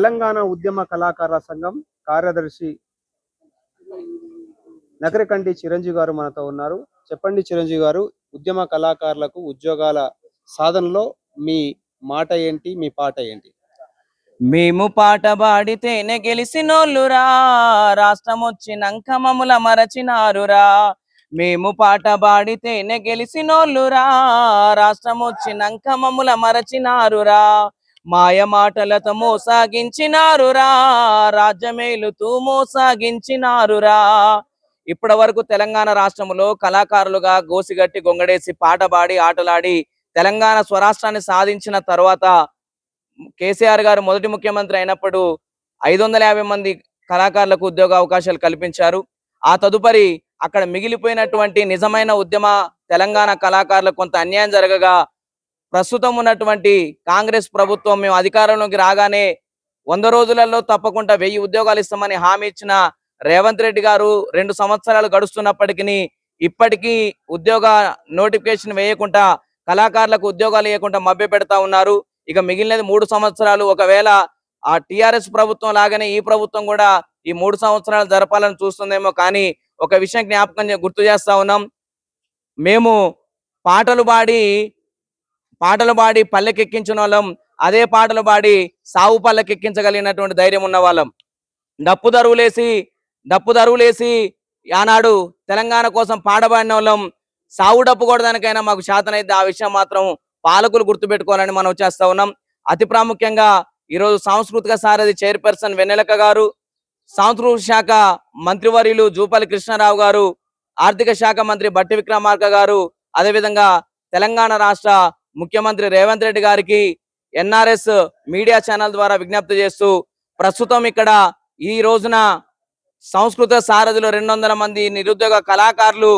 తెలంగాణ ఉద్యమ కళాకారుల సంఘం కార్యదర్శి నకరికంటి చిరంజీవి గారు మనతో ఉన్నారు. చెప్పండి చిరంజీవి గారు ఉద్యమ కళాకారులకు ఉద్యోగాల సాధనలో మీ మాట ఏంటి మీ పాట ఏంటి? మేము పాట పాడితేనే గెలిసినోళ్ళురా రాష్ట్రం వచ్చినంక మమ్ముల మరచినారురా. మేము పాట పాడితేనే గెలిసినోళ్ళురా రాష్ట్రం వచ్చినంక మమ్ముల మరచినారురా. మాయమాటలతో మోసాగించినారురా రాజ్యమేలుతూ మోసాగించినారురా. ఇప్పటి వరకు తెలంగాణ రాష్ట్రంలో కళాకారులుగా గోసిగట్టి గొంగడేసి పాట పాడి ఆటలాడి తెలంగాణ స్వరాష్ట్రాన్ని సాధించిన తర్వాత కేసీఆర్ గారు మొదటి ముఖ్యమంత్రి అయినప్పుడు ఐదు వందల యాభై మంది కళాకారులకు ఉద్యోగ అవకాశాలు కల్పించారు. ఆ తదుపరి అక్కడ మిగిలిపోయినటువంటి నిజమైన ఉద్యమ తెలంగాణ కళాకారులకు కొంత అన్యాయం జరగగా ప్రస్తుతం ఉన్నటువంటి కాంగ్రెస్ ప్రభుత్వం మేము అధికారంలోకి రాగానే వంద రోజులలో తప్పకుండా వెయ్యి ఉద్యోగాలు ఇస్తామని హామీ ఇచ్చిన రేవంత్ రెడ్డి గారు రెండు సంవత్సరాలు గడుస్తున్నప్పటికీ ఇప్పటికీ ఉద్యోగ నోటిఫికేషన్ వేయకుండా కళాకారులకు ఉద్యోగాలు ఇవ్వకుండా మభ్య పెడతా ఉన్నారు. ఇక మిగిలినది మూడు సంవత్సరాలు. ఒకవేళ ఆ టిఆర్ఎస్ ప్రభుత్వం లాగానే ఈ ప్రభుత్వం కూడా ఈ మూడు సంవత్సరాలు జరపాలని చూస్తుందేమో కానీ ఒక విషయం జ్ఞాపకం గుర్తు చేస్తా ఉన్నాం. మేము పాటలు పాడి పాటలు పాడి పల్లెకెక్కించిన వాళ్ళం అదే పాటలు పాడి సావు పల్లెకెక్కించగలిగినటువంటి ధైర్యం ఉన్న వాళ్ళం. డప్పు దరువులేసి డప్పు దరువులేసి ఆనాడు తెలంగాణ కోసం పాడబడిన వాళ్ళం సావు డప్పు కొడదానికైనా మాకు శాతనైతే ఆ విషయం మాత్రం పాలకులు గుర్తుపెట్టుకోవాలని మనం చేస్తా ఉన్నాం. అతి ప్రాముఖ్యంగా ఈరోజు సాంస్కృతిక సారథి చైర్పర్సన్ వెన్నెలక గారు సాంస్కృతిక శాఖ మంత్రివర్యులు జూపల్లి కృష్ణారావు గారు ఆర్థిక శాఖ మంత్రి బట్టి విక్రమార్క గారు అదేవిధంగా తెలంగాణ రాష్ట్ర ముఖ్యమంత్రి రేవంత్ రెడ్డి గారికి ఎన్ఆర్ఎస్ మీడియా ఛానల్ ద్వారా విజ్ఞప్తి చేస్తూ ప్రస్తుతం ఇక్కడ ఈ రోజున సంస్కృత సారథిలో రెండు వందల మంది నిరుద్యోగ కళాకారులు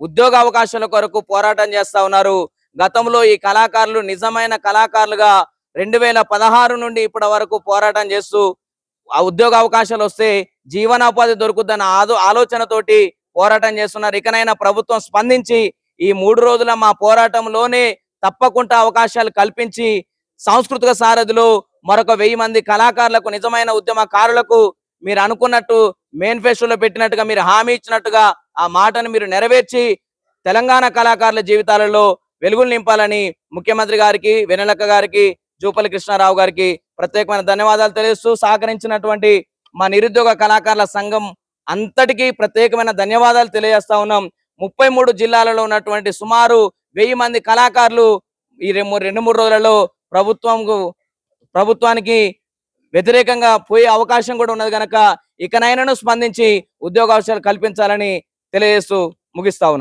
ఉద్యోగ అవకాశాల కొరకు పోరాటం చేస్తా ఉన్నారు. గతంలో ఈ కళాకారులు నిజమైన కళాకారులుగా రెండు వేల పదహారు నుండి ఇప్పటి వరకు పోరాటం చేస్తూ ఆ ఉద్యోగ అవకాశాలు వస్తే జీవనోపాధి దొరుకుద్దన్న ఆదో ఆలోచనతోటి పోరాటం చేస్తున్నారు. ఇకనైనా ప్రభుత్వం స్పందించి ఈ మూడు రోజుల మా పోరాటంలోనే తప్పకుండా అవకాశాలు కల్పించి సాంస్కృతిక సారథులు మరొక వెయ్యి మంది కళాకారులకు నిజమైన ఉద్యమకారులకు మీరు అనుకున్నట్టు మేనిఫెస్టోలో పెట్టినట్టుగా మీరు హామీ ఇచ్చినట్టుగా ఆ మాటను మీరు నెరవేర్చి తెలంగాణ కళాకారుల జీవితాలలో వెలుగులు నింపాలని ముఖ్యమంత్రి గారికి వెనలక్క గారికి జూపల్లి కృష్ణారావు గారికి ప్రత్యేకమైన ధన్యవాదాలు తెలుస్తూ సహకరించినటువంటి మా నిరుద్యోగ కళాకారుల సంఘం అంతటికీ ప్రత్యేకమైన ధన్యవాదాలు తెలియజేస్తా ఉన్నాం. ముప్పై మూడు జిల్లాలలో ఉన్నటువంటి సుమారు వెయ్యి మంది కళాకారులు ఈ రెండు మూడు రోజులలో ప్రభుత్వంకు ప్రభుత్వానికి వ్యతిరేకంగా పోయే అవకాశం కూడా ఉన్నది కనుక ఇకనైనాను స్పందించి ఉద్యోగావకాశాలు కల్పించాలని తెలియజేస్తూ ముగిస్తా ఉన్నాను.